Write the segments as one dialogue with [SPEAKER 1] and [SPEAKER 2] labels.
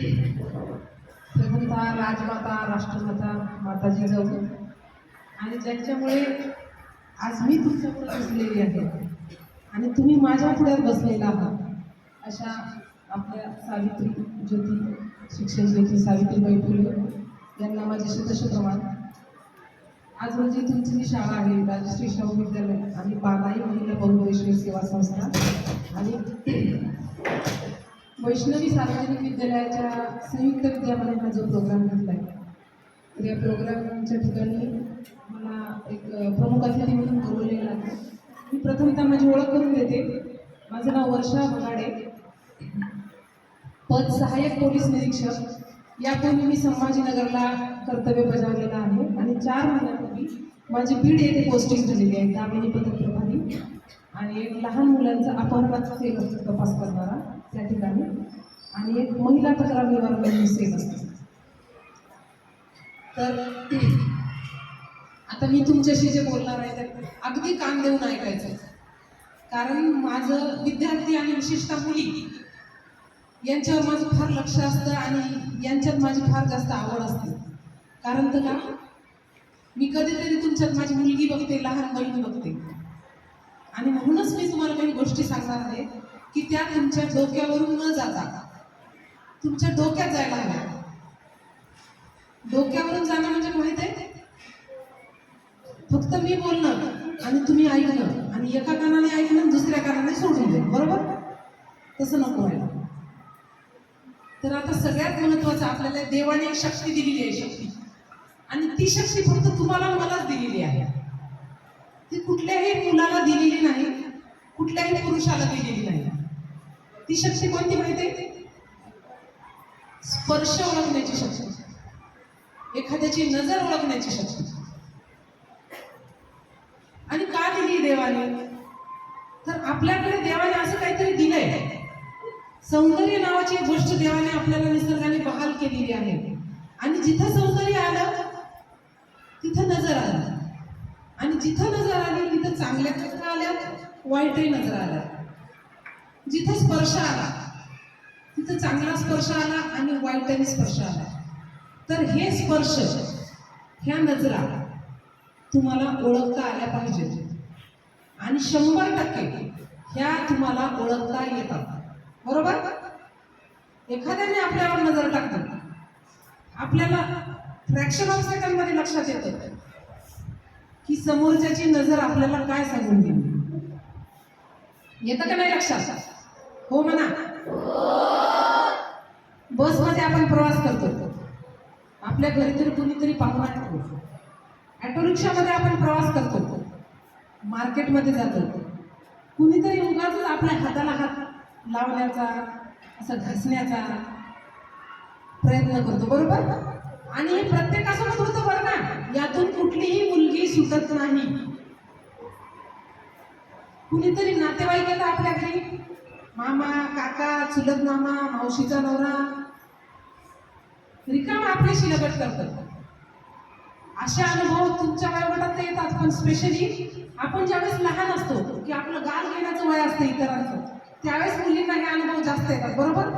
[SPEAKER 1] प्रथमतः राजमाता राष्ट्रमाता माताजी जाऊ. आणि ज्यांच्यामुळे आज मी तुमच्यापुढे बसलेली आहे आणि तुम्ही माझ्या पुढे बसलेला आहात अशा आपल्या सावित्री ज्योती शिक्षण ज्योती सावित्रीबाई फुले यांना माझे शतशतमान आज म्हणजे तुमची जी शाळा आहे राजश्री शाहू विद्यालय आणि बालाई महिला बहुवैष्णवी सेवा संस्था आणि वैष्णवी सार्वजनिक विद्यालयाच्या संयुक्त विद्यामध्ये जो प्रोग्राम घेतला आहे तर या प्रोग्रामच्या ठिकाणी मला एक प्रमुख अतिथी म्हणून बोलवलेलं आहे. मी प्रथमतः माझी ओळख करून देते. माझं नाव वर्षा भगाडे पद सहाय्यक पोलीस निरीक्षक. यापूर्वी मी संभाजीनगरला कर्तव्य बजावलेलं आहे आणि चार महिन्यापूर्वी माझी बीड येथे पोस्टिंग झालेली आहे दामिनी पथक प्रभारी. आणि एक लहान मुलांचा अपहरणाचा सेल तपास करणारा त्या ठिकाणी. आणि एक महिला तक्रार निवारण सेल असते तर आता मी तुमच्याशी जे बोलणार आहे ते अगदी कान देऊन ऐकायचं कारण माझं विद्यार्थी आणि विशेषतः मुली यांच्यावर माझं फार लक्ष असतं आणि यांच्यात माझी फार जास्त आवड असते. कारण तर का? मी कधीतरी तुमच्यात माझी मुलगी बघते लहान बहीण बघते. आणि म्हणूनच मी तुम्हाला काही गोष्टी सांगणार आहे. की त्या तुमच्या डोक्यावरून न जाता तुमच्या डोक्यात जायला हव्या डोक्यावरून जाणं म्हणजे माहीत आहे? फक्त मी बोलणं आणि तुम्ही ऐकणं आणि एका कानाने ऐकणं आणि दुसऱ्या कानाने सोडून दे बरोबर? तसं नको व्हायला. तर आता सगळ्यात महत्वाचं आपल्याला देवाने एक शक्ती दिलेली आहे शक्ती. आणि ती शक्ती फक्त तुम्हाला मलाच दिलेली आहे. ती कुठल्याही मुलाला दिलेली नाही कुठल्याही पुरुषाला दिलेली नाही. ती शक्ती कोणती माहिती आहे स्पर्श ओळखण्याची शक्ती. एखाद्याची नजर ओळखण्याची शक्ती. आणि का दिली देवाने? तर आपल्याकडे देवाने असं काहीतरी दिलंय. सौंदर्य नावाची एक गोष्ट देवाने आपल्याला निसर्गाने बहाल केलेली आहे. आणि जिथं सौंदर्य आलं तिथं नजर आलं. आणि जिथं नजर आली तिथं चांगल्या नजर आल्या वाईटही नजर आल्या. जिथे स्पर्श आला तिथं चांगला स्पर्श आला आणि वाईटही स्पर्श आला. तर हे स्पर्श ह्या नजरा तुम्हाला ओळखता आल्या पाहिजेत आणि शंभर टक्के ह्या तुम्हाला ओळखता येतात. बरोबर? एखाद्याने आपल्यावर नजर टाकतात आपल्याला फ्रॅक्शन ऑफ सेकंडमध्ये लक्षात येतं की समोरच्याची नजर आपल्याला काय सांगून गेली येतं का नाही लक्षात? हो म्हणा. बसमध्ये आपण प्रवास करतो. आपल्या घरी तरी कुणीतरी पाहुणा ठेवतो. ऑटो रिक्षामध्ये आपण प्रवास करतो. मार्केटमध्ये जातो. कुणीतरी उगाच आपल्या हाताला हात लावण्याचा असं घसण्याचा प्रयत्न करतो बरोबर? आणि हे प्रत्येकासोबत होतं बरं ना यातून कुठलीही मुलगी सुटत नाही. कुणीतरी नातेवाईक येतं आपल्या घरी मामा काका चुलत मामा मावशीचा नवरा. रिकाम आपल्याशी लगट करतात. असे अनुभव तुमच्या वयोगटात येतात पण स्पेशली आपण ज्यावेळेस लहान असतो की आपलं गाल घेण्याचं वय असतं इतरांचं त्यावेळेस मुलींना हे अनुभव जास्त येतात बरोबर?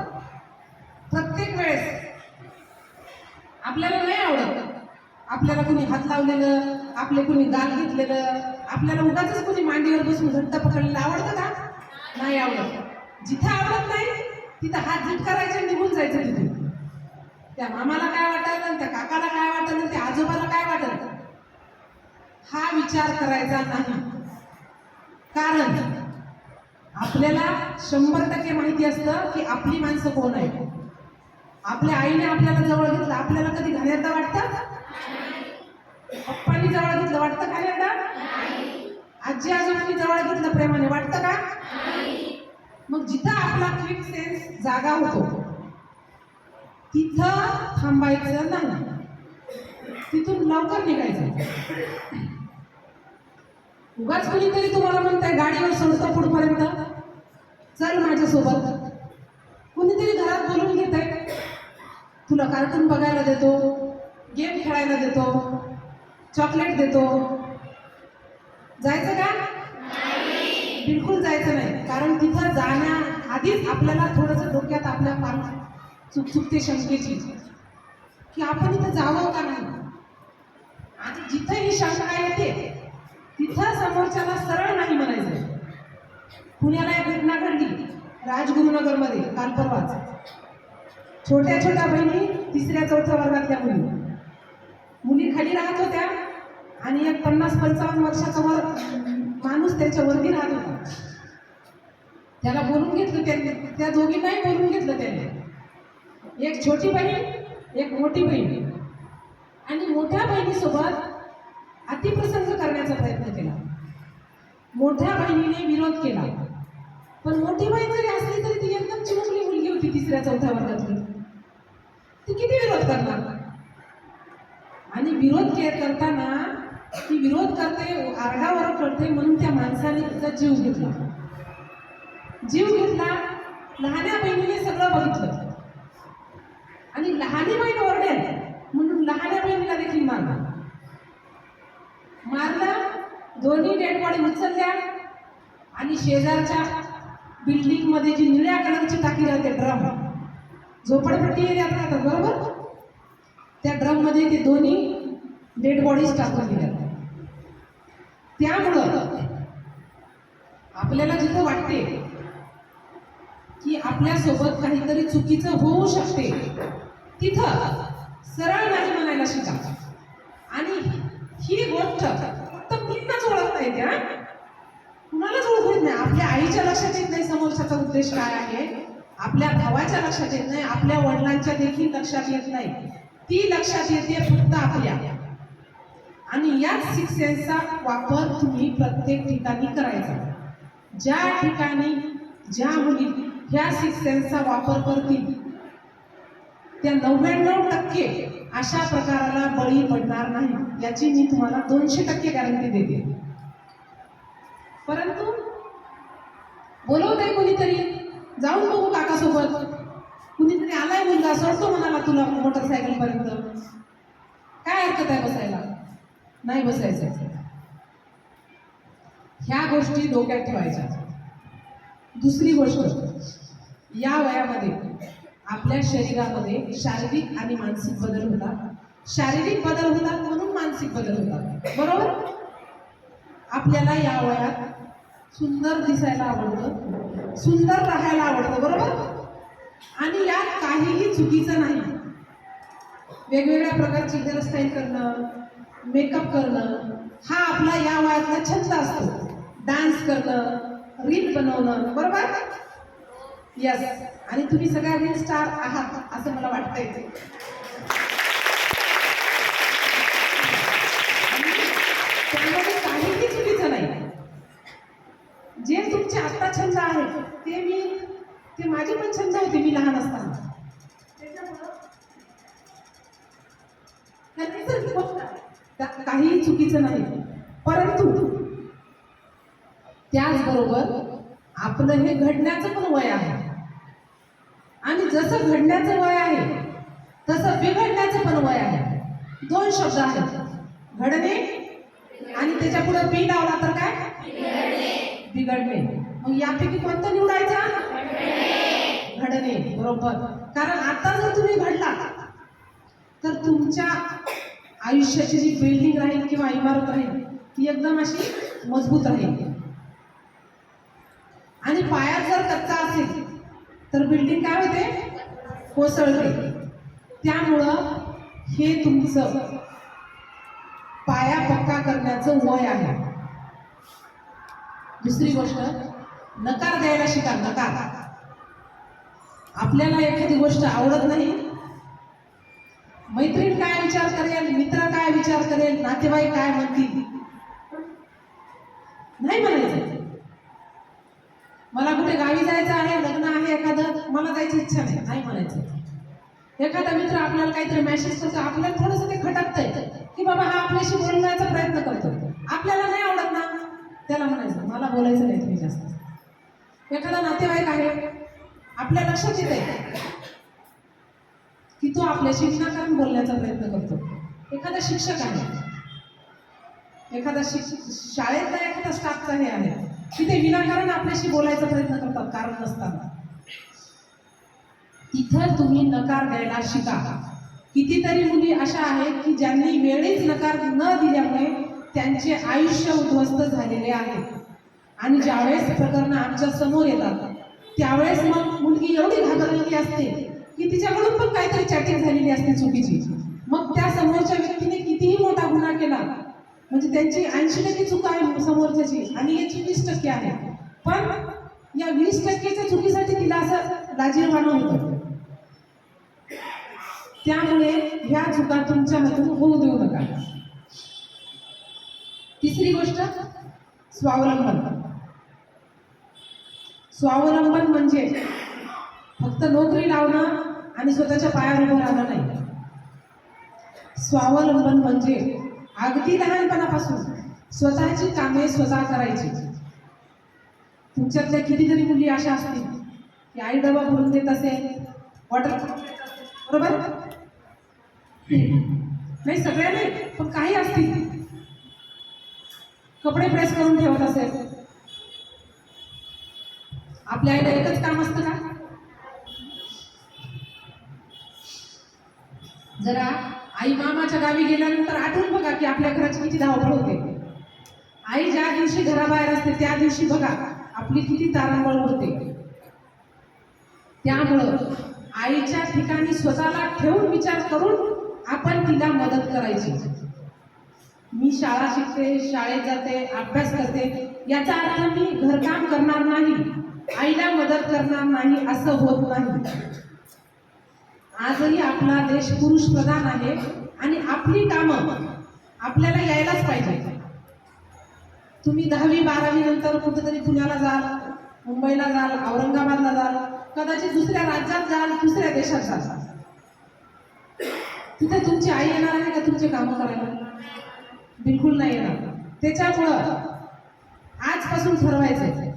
[SPEAKER 1] प्रत्येक वेळेस आपल्याला नाही आवडत. आपल्याला कुणी हात लावलेलं आपले कुणी गाल घेतलेलं आपल्याला उगाच कुणी मांडीवर बसून घट्ट पकडलेलं आवडतं का? नाही आवडत. जिथं आवडत नाही तिथं हात झट करायचे आणि निघून जायचं तिथून त्या मामाला काय आणि त्या काकाला काय आणि त्या आजोबाला काय वाटलं? हा विचार करायचा नाही. कारण आपल्याला शंभर टक्के माहिती असतं की आपली माणसं कोण आहे आपल्या आईने आपल्याला जवळ घेतलं आपल्याला कधी घाणेरडा वाटतं? पप्पांनी जवळ घेतलं वाटतं घाणेरडा? आजी आजोबांनी जवळ घेतलं प्रेमाने वाटतं का? मग जिथं आपला क्विक सेन्स जागा होतो तिथं थांबायचं नाही. तिथून लवकर निघायचं. उगाच कोणीतरी तुम्हाला म्हणताय गाडीवर सोडतो पुढपर्यंत. चल माझ्यासोबत. कुणीतरी घरात बोलून घेत आहे तुला कार्टून बघायला देतो गेम खेळायला देतो चॉकलेट देतो. जायचं का? बिलकुल जायचं नाही. कारण तिथं जाण्या आधीच आपल्याला थोडंसं डोक्यात आपल्या पार चुक चुकते शंकेची. की आपण इथं जावं का नाही? आणि जिथं ही शंका येते तिथं समोरच्याला सरळ नाही म्हणायचं पुण्याला एक घटना घडली राजगुरुनगरमध्ये काल परवाच. छोट्या छोट्या बहिणी तिसऱ्या चौथ्या वर्गातल्या मुली. मुली खाली राहत होत्या आणि एक पन्नास पंचावन्न वर्षाचा वर माणूस त्याच्यावरती राहत होता. त्याला बोलून घेतलं त्यांनी. त्या दोघींनाही बोलून घेतलं त्याने. एक छोटी बहीण एक मोठी बहीण. आणि मोठ्या बहिणीसोबत अतिप्रसंग करण्याचा प्रयत्न केला. मोठ्या बहिणीने विरोध केला. पण मोठी बहीण जरी असली तरी ती एकदम चिमुकली मुलगी होती तिसऱ्या चौथ्या वर्गातली. ती किती विरोध करणार? आणि विरोध के करताना ती विरोध करते आरडावर करते म्हणून त्या माणसाने तिचा जीव घेतला. जीव घेतला लहान्या बहिणीने सगळं बघितलं. आणि लहानी बहीण ओरडेल म्हणून लहान्या बहिणीला देखील मारला. मारला दोन्ही डेड बॉडी उचलल्या आणि शेजारच्या बिल्डिंगमध्ये जी निळ्या कलरची टाकी राहते ड्रम झोपडपट्टी एरियात राहतात बरोबर? त्या ड्रममध्ये ते दोन्ही डेड बॉडीज टाकून दिल्या. त्यामुळं आपल्याला जिथं वाटते की आपल्यासोबत काहीतरी चुकीचं होऊ शकते तिथं सरळ नाही म्हणायला शिका. आणि ही गोष्ट फक्त कुणाच ओळखता येते हा? कुणालाच ओळखू येत नाही? आपल्या आईच्या लक्षात येत नाही समोरच्याचा उद्देश काय आहे? आपल्या भावाच्या लक्षात येत नाही आपल्या वडिलांच्या देखील लक्षात येत नाही. ती लक्षात येते फक्त आपल्या. आणि याच सिक्स सेन्सचा वापर तुम्ही प्रत्येक ठिकाणी करायचा. ज्या ठिकाणी ज्या मुली ह्या सिक्स सेन्सचा वापर करतील त्या नव्याण्णव टक्के अशा प्रकाराला बळी पडणार नाही याची मी तुम्हाला दोनशे टक्के गॅरंटी देते. परंतु बोलवत कोणीतरी जाऊन बघू काकासोबत. कुणीतरी आलाय मुलगा सोडतो म्हणाला तुला मोटरसायकल पर्यंत. काय हरकत आहे बसायला? नाही बसायचं. ह्या गोष्टी डोक्यात ठेवायच्या. दुसरी गोष्ट या वयामध्ये आपल्या शरीरामध्ये शारीरिक आणि मानसिक बदल होतात. शारीरिक बदल होतात म्हणून मानसिक बदल होतात. बरोबर? आपल्याला या वयात सुंदर दिसायला आवडतं सुंदर राहायला आवडतं बरोबर? आणि यात काहीही चुकीचं नाही. वेगवेगळ्या प्रकारची हेअरस्टाईल करणं मेकअप करणं हा आपला या वयातला छंद असतो. डान्स करणं रील बनवणं बरोबर? यस आणि तुम्ही सगळ्या रील स्टार आहात असं मला वाटतंय. त्यामध्ये काहीही चुकीचं नाही. जे तुमचे आत्ता छंद आहेत ते मी ते माझे पण छंद होते मी लहान असताना. त्याच्यामुळं त्यात काहीही चुकीचं नाही. परंतु त्याचबरोबर आपलं हे घडण्याचं पण वय आहे. आणि जसं घडण्याचं वय आहे तसं बिघडण्याचं पण वय आहे. दोन शब्द आहेत. घडणे आणि त्याच्या पुढे बी लावला तर काय? बिघडणे. मग यापैकी कोणतं निवडायचं? घडणे. बरोबर. कारण आता जर तुम्ही घडला तर तुमच्या आयुष्याची जी बिल्डिंग राहील किंवा इमारत राहील ती एकदम अशी मजबूत राहील आणि पाया जर कच्चा असेल तर बिल्डिंग काय होते? कोसळते. त्यामुळं हे तुमचं पाया पक्का करण्याचं वय आहे. दुसरी गोष्ट नकार द्यायला शिका नकार. आपल्याला एखादी गोष्ट आवडत नाही मैत्रीण काय विचार करेल मित्र काय विचार करेल नातेवाईक काय म्हणतील? नाही म्हणायचं. मला कुठे गावी जायचं आहे लग्न आहे एखादं मला जायची इच्छा नाही नाही म्हणायचं. एखादा मित्र आपल्याला काहीतरी मेसेज करतो आपल्याला थोडंसं ते खटकतंय की बाबा हा आपल्याशी बोलण्याचा प्रयत्न करतो. आपल्याला नाही आवडत ना? त्याला म्हणायचं मला बोलायचं नाही तुम्ही जास्त. एखादा नातेवाईक आहे आपल्या लक्षात येत आहे की तो आपल्याशी विनाकारण बोलण्याचा प्रयत्न करतो. एखादा शिक्षक आहे. एखादा शिक्षक शाळेतला एखादा स्टाफचा हे आहे. की ते विनाकारण आपल्याशी बोलायचा प्रयत्न करतात कारण नसताना. तिथं तुम्ही नकार द्यायला शिका. कितीतरी मुली अशा आहेत की ज्यांनी वेळीच नकार न दिल्यामुळे त्यांचे आयुष्य उद्ध्वस्त झालेले आहे. आणि ज्यावेळेस प्रकरणं आमच्यासमोर येतात त्यावेळेस मग मुलगी एवढी घाबरलेली असते की तिच्याकडून पण काहीतरी चॅटिंग झालेली असते चुकीची. मग त्या समोरच्या व्यक्तीने कितीही मोठा गुन्हा केला म्हणजे त्यांची ऐंशी टक्के चूक आहे समोरच्याची आणि याची वीस टक्के आहे. पण या वीस टक्केच्या चुकीसाठी तिला असं राजीनामा होतं. त्यामुळे ह्या चुका तुमच्या हातून होऊ देऊ नका. तिसरी गोष्ट स्वावलंबन. स्वावलंबन म्हणजे फक्त नोकरी लावणं आणि स्वतःच्या पायावर उभं राहणं नाही. स्वावलंबन म्हणजे अगदी लहानपणापासून स्वतःची कामे स्वतः करायची. तुमच्यातल्या कितीतरी मुली अशा असतील की आई डबा भरून देत असेल वॉटर बरोबर? नाही सगळ्या नाही पण काही असतील. कपडे प्रेस करून ठेवत असेल. आपल्या आईला एकच काम असतं का जरा आई मामाच्या गावी गेल्यानंतर आठवून बघा की आपल्या घराची किती धावपळ होते. आई ज्या दिवशी घराबाहेर असते त्या दिवशी बघा आपली किती तारांबळ होते. त्यामुळं आईच्या ठिकाणी स्वतःला ठेवून विचार करून आपण तिला मदत करायची. मी शाळा शिकते शाळेत जाते अभ्यास करते याचा अर्थ मी घरकाम करणार नाही आईला मदत करणार नाही असं होत नाही. आजही आपला देश पुरुष प्रधान आहे आणि आपली कामं आपल्याला यायलाच पाहिजे. तुम्ही दहावी बारावी नंतर कुठेतरी पुण्याला जाल मुंबईला जाल औरंगाबादला जाल कदाचित दुसऱ्या राज्यात जाल दुसऱ्या देशात जाल. तिथे तुमची आई येणार आहे का तुमचे कामं करायला? बिलकुल नाही येणार. त्याच्यामुळं आजपासून ठरवायचं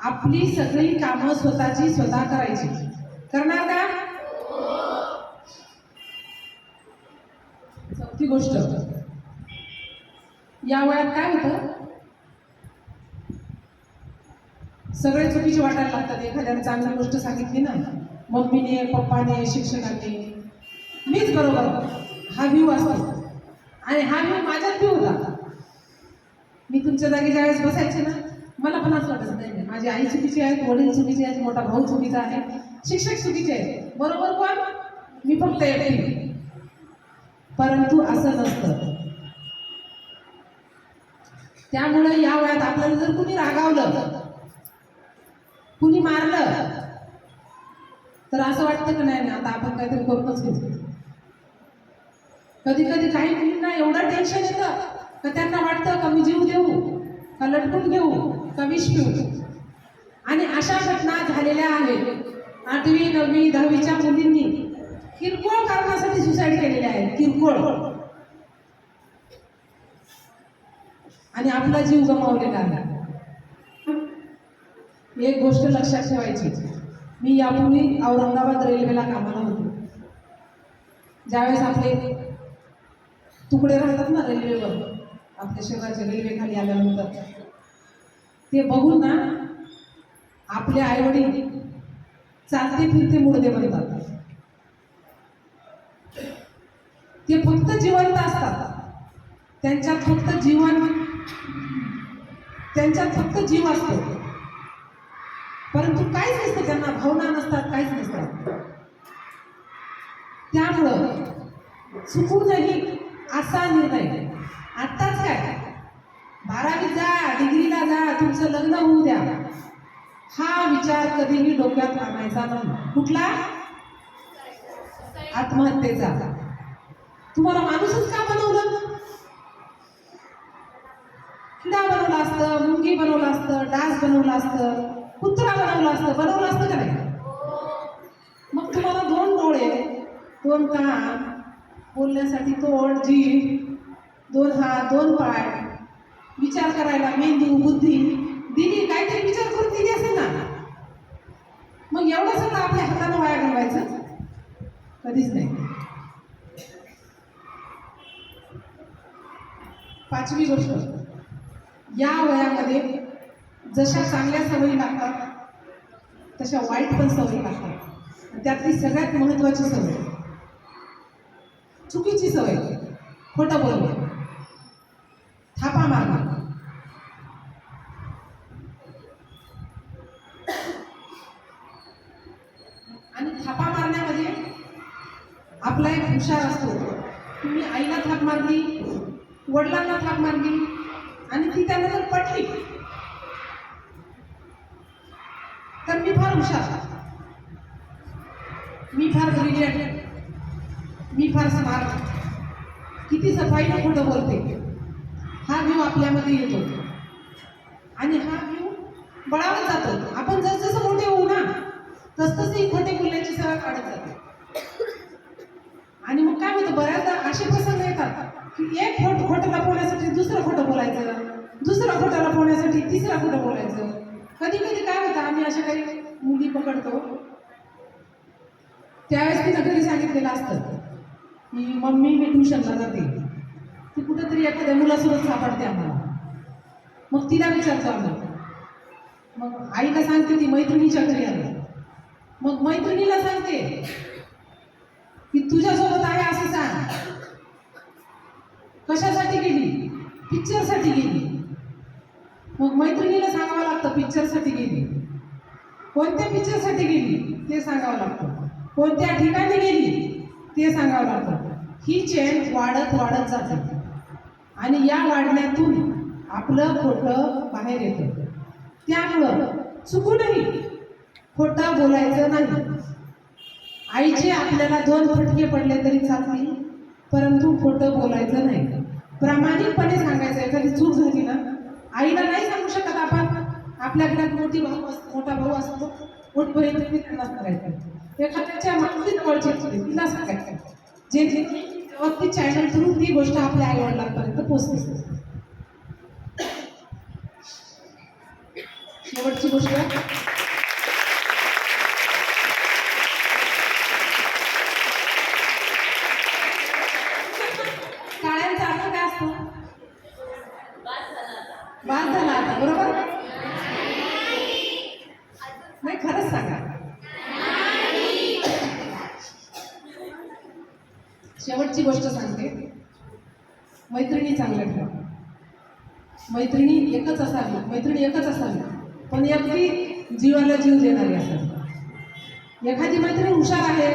[SPEAKER 1] आपली सगळी कामं स्वतःची स्वतः करायची. करणार का? ती गोष्ट. या वयात काय होतं? सगळे चुकीचे वाटायला लागतात. एखाद्याने चांगली गोष्ट सांगितली ना मम्मीने पप्पाने शिक्षकाने मीच बरोबर. हा व्ह्यू असतो. आणि हा व्ह्यू माझ्यात व्ह्यू होता. मी तुमच्या जागी ज्यावेळेस बसायचे ना मला पण असं वाटत नाही माझी आई चुकीची आहे वडील चुकीचे आहेत मोठा भाऊ चुकीचा आहे शिक्षक चुकीचे आहेत. बरोबर पण मी फक्त येते परंतु असं नसतं. त्यामुळे या वयात आपल्याला जर कुणी रागावलं कुणी मारलं तर असं वाटतं की नाही आता आपण काहीतरी करूनच घेऊ. कधी कधी काही मुलींना एवढं टेन्शन येतं का त्यांना वाटतं का मी जीव देऊ का लटकून घेऊ का विष पिऊ. आणि अशा घटना झालेल्या आहेत. आठवी नववी दहावीच्या मुलींनी किरकोळ कारणासाठी सुसाईड केलेले आहेत. किरकोळ. आणि आपला जीव गमावलेला आहे एक गोष्ट लक्षात ठेवायची. मी यापूर्वी औरंगाबाद रेल्वेला कामाला होतो. ज्यावेळेस आपले तुकडे राहतात ना रेल्वेवर आपल्या शहराच्या रेल्वे खाली आल्यानंतर. ते बघून ना आपले आईवडील चालते फिरते मुडदे बनतात ते फक्त जिवंत असतात. त्यांच्यात फक्त जीवन त्यांच्यात फक्त जीव असतो. परंतु काहीच नसतं त्यांना भावना नसतात काहीच नसतात. त्यामुळं चुकूनही असा निर्णय. आत्ताच काय? बारावी जा डिग्रीला जा तुमचं लग्न होऊ द्या. हा विचार कधीही डोक्यात आणायचा नाही. कुठला? आत्महत्येचा. तुम्हाला माणूसच का बनवलं? किडा बनवलं असतं मुंगी बनवलं असतं डास बनवलं असतं कुत्रा बनवलं असतं बनवलं असतं का नाही? मग तुम्हाला दोन डोळे दोन कान बोलण्यासाठी तोंड जीभ दोन हात दोन पाय विचार करायला मेंदू बुद्धी दिली काहीतरी विचार करून दिली असेल ना? मग एवढं सगळं आपल्या हातानं वाया घालवायचं? कधीच नाही. पाचवी गोष्ट. या वयामध्ये जशा चांगल्या सवयी लागतात तशा वाईट पण सवयी लागतात. त्यातली सगळ्यात महत्वाची सवय चुकीची सवय खोटं बोलणं थापा मारणं आणि थापा मारण्यामध्ये आपला एक हुशार असतो तुम्ही आईला थाप मारली वडिलांना थाप मारली आणि ती त्यांना जर पटली. तर मी फार हुशार. मी फार ब्रिलियंट मी फार स्मार्ट किती सफाईनं खोटं बोलते हा व्ह्यू आपल्यामध्ये येतो. आणि हा व्ह्यू बळावत जातो. आपण जसजसं मोठे होऊ ना तसतसे ही खोटे बोलण्याची सवय काढत जाते. आणि मग काय होतं बऱ्याचदा असे प्रसंग येतात की एक खोट खोटं लपवण्यासाठी दुसरं खोटं बोलायचं. दुसरं खोटाला लपवण्यासाठी तिसरं खोटं बोलायचं. कधी कधी काय होतं आम्ही अशा काही मुली पकडतो. त्यावेळेस तिनं घरी सांगितलेलं असतं की मम्मी मी ट्युशनला जाते. ती कुठंतरी एखाद्या मुलासोबत सापडते आम्हाला. मग तिला विचारतो आम्ही. मग आईला सांगते ती मैत्रिणीच्या घरी आली. मग मैत्रिणीला सांगते की तुझ्यासोबत आहे असं सांग. कशासाठी गेली? पिक्चरसाठी गेली. मग मैत्रिणीला सांगावं लागतं पिक्चरसाठी गेली. कोणत्या पिक्चरसाठी गेली? ते सांगावं लागतं. कोणत्या ठिकाणी गेली? ते सांगावं लागतं. ही चेन वाढत वाढत जाते. आणि या वाढण्यातून आपलं खोटं बाहेर येतं. त्यामुळं चुकूनही खोटं बोलायचं नाही. आईचे आपल्याला दोन फटके पडले तरी चालतील परंतु खोटं बोलायचं नाही. प्रामाणिकपणे सांगायचं एखादी चूक झाली ना आईला नाही सांगू शकत आपण. आपल्या घरात मोठी भाऊ असतो मोठा भाऊ असतो मोठ बहीण त्यांनाच त्यांना सांगायचं एखाद्याच्या मागची जवळची असते तिला सांगायचं. जे जे व्यवस्थित चॅनल थ्रू ती गोष्ट आपल्या आई वडिलांपर्यंत पोहोचते. शेवटची गोष्ट. काळ्यांचा अर्थ काय असतो? बाद झाला आता बरोबर? नाही खरंच सांगा. शेवटची गोष्ट सांगते. मैत्रिणी चांगल्या ठेवा. मैत्रिणी एकच असावी मैत्रिणी एकच असावी पण अगदी जीवाला जीव देणारी असावी. एखादी मैत्रीण हुशार आहे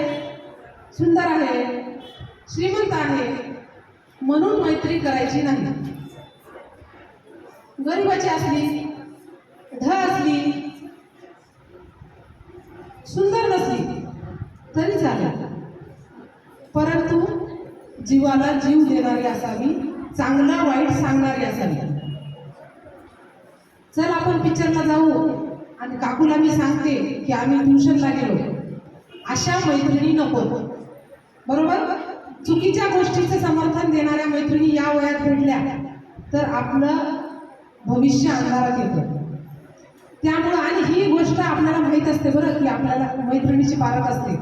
[SPEAKER 1] सुंदर आहे श्रीमंत आहे म्हणून मैत्री करायची नाही. गरिबाची असली ढ असली सुंदर नसली तरी चालेल. परंतु जीवाला जीव देणारी असावी चांगलं वाईट सांगणारी असावी. चल आपण पिक्चरला जाऊ आणि काकूला मी सांगते की आम्ही ट्युशनला गेलो. अशा मैत्रिणी नको. बरोबर? चुकीच्या गोष्टीचं समर्थन देणाऱ्या मैत्रिणी या वयात भेटल्या तर आपलं भविष्य अंधारात येतं. त्यामुळं आणि ही गोष्ट आपल्याला माहीत असते बरं की आपल्याला मैत्रिणीची पारख असते.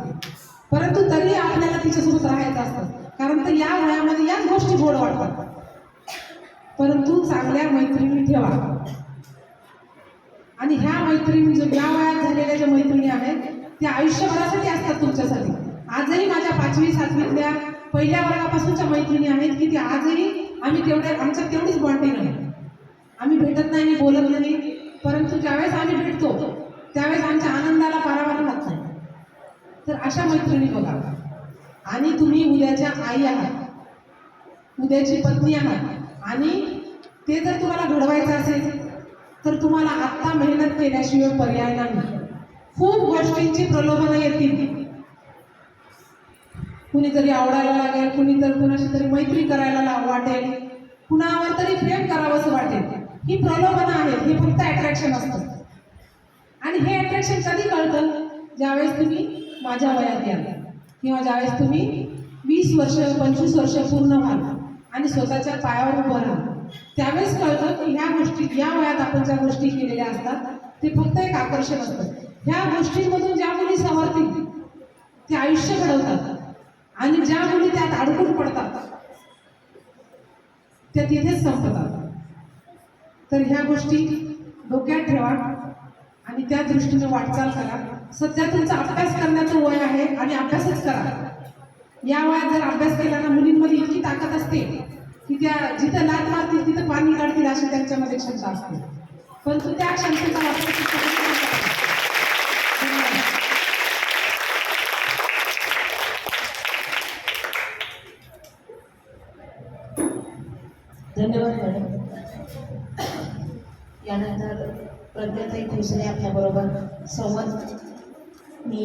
[SPEAKER 1] परंतु तरी आपल्याला तिच्यासोबत राहायचं असतं. कारण तर या वयामध्ये याच गोष्टी गोड वाटतात. परंतु चांगल्या मैत्रिणी ठेवा. आणि ह्या मैत्रिणी जो या वयात झालेल्या ज्या मैत्रिणी आहेत त्या आयुष्यभरासाठी असतात तुमच्यासाठी. आजही माझ्या पाचवी सातवीतल्या पहिल्या वर्गापासूनच्या मैत्रिणी आहेत की त्या आजही आम्ही तेवढ्या आमच्यात तेवढीच बॉन्डिंग आहे. आम्ही भेटत नाही बोलत नाही. परंतु ज्यावेळेस आम्ही भेटतो त्यावेळेस आमच्या आनंदाला पारावार राहत नाही. तर अशा मैत्रिणी बघा. आणि तुम्ही उद्याच्या आई आहात उद्याची पत्नी आहात आणि ते जर तुम्हाला घडवायचं असेल तर तुम्हाला आत्ता मेहनत केल्याशिवाय पर्याय नाही. खूप गोष्टींची प्रलोभनं येतील. कुणीतरी आवडायला लागेल कुणी तर कुणाशी तरी मैत्री करायला ला- वाटेल. कुणावर तरी प्रेम करावंसं वाटेल. ही प्रलोभनं आहेत हे फक्त अट्रॅक्शन असतं. आणि हे अट्रॅक्शन कधी कळतं? ज्यावेळेस तुम्ही माझ्या वयात याल. किंवा ज्यावेळेस तुम्ही वीस वर्ष पंचवीस वर्ष पूर्ण व्हाल आणि स्वतःच्या पायावर उभं राहाल. त्यावेळेस कळतं की ह्या गोष्टी या वयात आपण ज्या गोष्टी केलेल्या असतात ते फक्त एक आकर्षण असतं. ह्या गोष्टींमधून ज्या मुली सवरतील ते आयुष्य घडवतात. आणि ज्या मुली त्यात अडकून पडतात त्या तिथेच संपतात. तर ह्या गोष्टी डोक्यात ठेवा आणि त्या दृष्टीने वाटचाल करा. सध्या तुमचा अभ्यास करण्याचं वय आहे आणि अभ्यासच करा. या वयात जर अभ्यास केला ना मुलींमध्ये इतकी ताकद असते की त्या जिथं लाट मारतील तिथं पाणी काढतील अशी त्यांच्यामध्ये क्षमता असते. परंतु त्या क्षमतेचा वापर धन्यवाद.
[SPEAKER 2] त्यानंतर प्रज्ञाताई भोसले आपल्याबरोबर संवाद मी